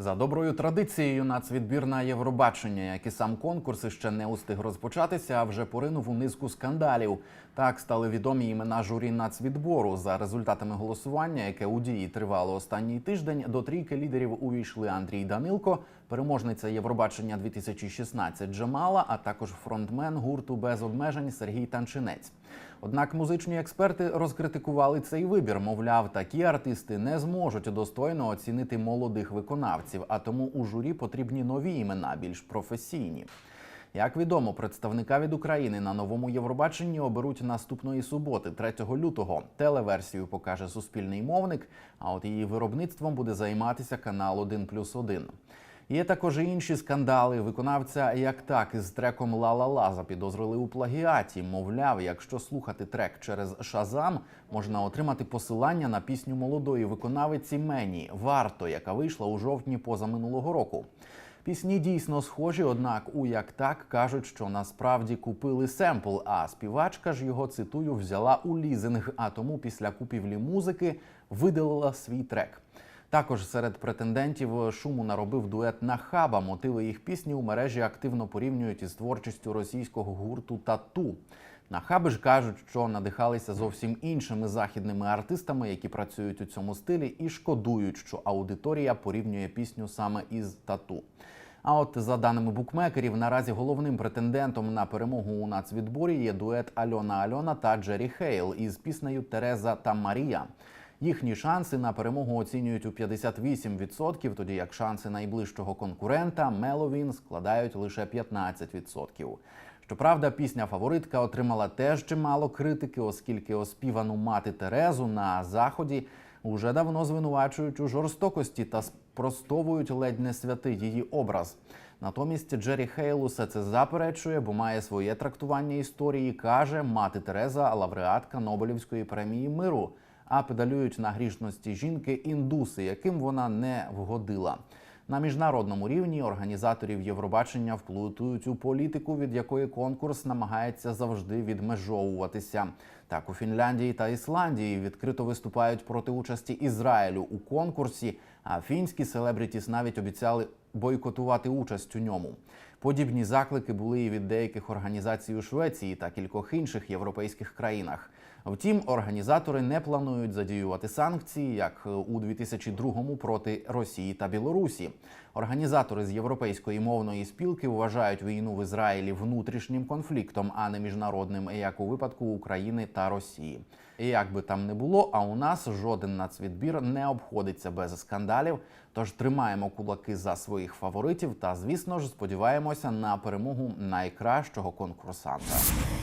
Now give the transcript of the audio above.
За доброю традицією, нацвідбір на Євробачення, як і сам конкурс ще не устиг розпочатися, а вже поринув у низку скандалів. Так стали відомі імена журі нацвідбору. За результатами голосування, яке у дії тривало останній тиждень, до трійки лідерів увійшли Андрій Данилко, переможниця Євробачення 2016 Джамала, а також фронтмен гурту без обмежень Сергій Танчинець. Однак музичні експерти розкритикували цей вибір. Мовляв, такі артисти не зможуть достойно оцінити молодих виконавців, а тому у журі потрібні нові імена, більш професійні. Як відомо, представника від України на новому Євробаченні оберуть наступної суботи, 3 лютого. Телеверсію покаже суспільний мовник. А от її виробництвом буде займатися канал 1+,1. Є також і інші скандали. Виконавця як так із треком Ла-ла-ла запідозрили у плагіаті. Мовляв, якщо слухати трек через Шазам, можна отримати посилання на пісню молодої виконавиці Мені Варто, яка вийшла у жовтні позаминулого року. Пісні дійсно схожі, однак у як так кажуть, що насправді купили семпл, а співачка ж його цитую взяла у лізинг, а тому після купівлі музики видалила свій трек. Також серед претендентів шуму наробив дует Нахаба. Мотиви їх пісні у мережі активно порівнюють із творчістю російського гурту Тату. Нахаби ж кажуть, що надихалися зовсім іншими західними артистами, які працюють у цьому стилі, і шкодують, що аудиторія порівнює пісню саме із тату. А от за даними букмекерів, наразі головним претендентом на перемогу у нацвідборі є дует Альона Альона та Джері Хейл із піснею Тереза та Марія. Їхні шанси на перемогу оцінюють у 58%, тоді як шанси найближчого конкурента Меловін складають лише 15%. Щоправда, пісня фаворитка отримала теж чимало критики, оскільки оспівану мати Терезу на заході уже давно звинувачують у жорстокості та спростовують ледь не святий її образ. Натомість Джері Хейл усе це заперечує, бо має своє трактування історії. каже, мати Тереза лауреатка Нобелівської премії миру. А педалюють на грішності жінки індуси, яким вона не вгодила. На міжнародному рівні організаторів Євробачення вплутують у політику, від якої конкурс намагається завжди відмежовуватися. Так у Фінляндії та Ісландії відкрито виступають проти участі Ізраїлю у конкурсі. А фінські селебрітіс навіть обіцяли бойкотувати участь у ньому. Подібні заклики були і від деяких організацій у Швеції та кількох інших європейських країнах. Втім, організатори не планують задіювати санкції, як у 2002-му проти Росії та Білорусі. Організатори з європейської мовної спілки вважають війну в Ізраїлі внутрішнім конфліктом, а не міжнародним, як у випадку України та Росії. І як би там не було, а у нас жоден нацвідбір не обходиться без скандалів. Тож тримаємо кулаки за своїх фаворитів та, звісно ж, сподіваємося на перемогу найкращого конкурсанта.